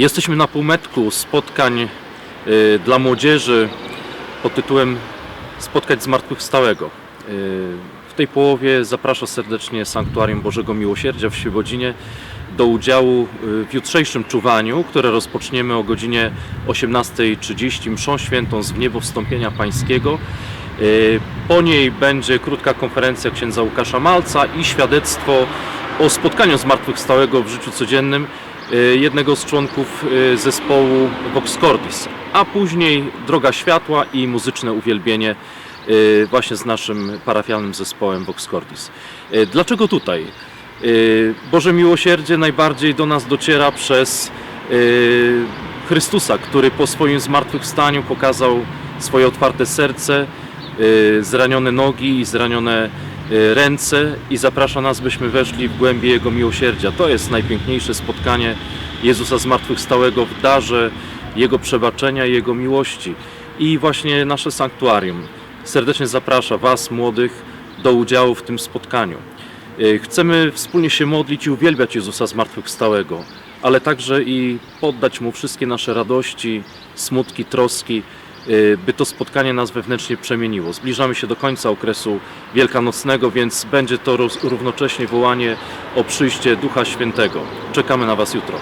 Jesteśmy na półmetku spotkań y, dla młodzieży pod tytułem Spotkać Zmartwychwstałego. Y, w tej połowie zaprasza serdecznie Sanktuarium Bożego Miłosierdzia w Świebodzinie do udziału y, w jutrzejszym czuwaniu, które rozpoczniemy o godzinie 18.30 mszą świętą z Wniebowstąpienia Pańskiego. Y, Po niej będzie krótka konferencja księdza Łukasza Malca i świadectwo o spotkaniu zmartwychwstałego w życiu codziennym jednego z członków y, zespołu Vox Cordis, a później Droga Światła i muzyczne uwielbienie y, właśnie z naszym parafialnym zespołem Vox Cordis. Y, Dlaczego tutaj? Y, Boże miłosierdzie najbardziej do nas dociera przez y, Chrystusa, który po swoim zmartwychwstaniu pokazał swoje otwarte serce, y, zranione nogi i zranione y, ręce i zaprasza nas, byśmy weszli w głębie Jego miłosierdzia. To jest najpiękniejsze spotkanie Jezusa Zmartwychwstałego w darze Jego przebaczenia i Jego miłości. I właśnie nasze sanktuarium serdecznie zaprasza Was, młodych, do udziału w tym spotkaniu. Y, Chcemy wspólnie się modlić i uwielbiać Jezusa Zmartwychwstałego, ale także i poddać Mu wszystkie nasze radości, smutki, troski, y, by to spotkanie nas wewnętrznie przemieniło. Zbliżamy się do końca okresu wielkanocnego, więc będzie to równocześnie wołanie o przyjście Ducha Świętego. Czekamy na Was jutro.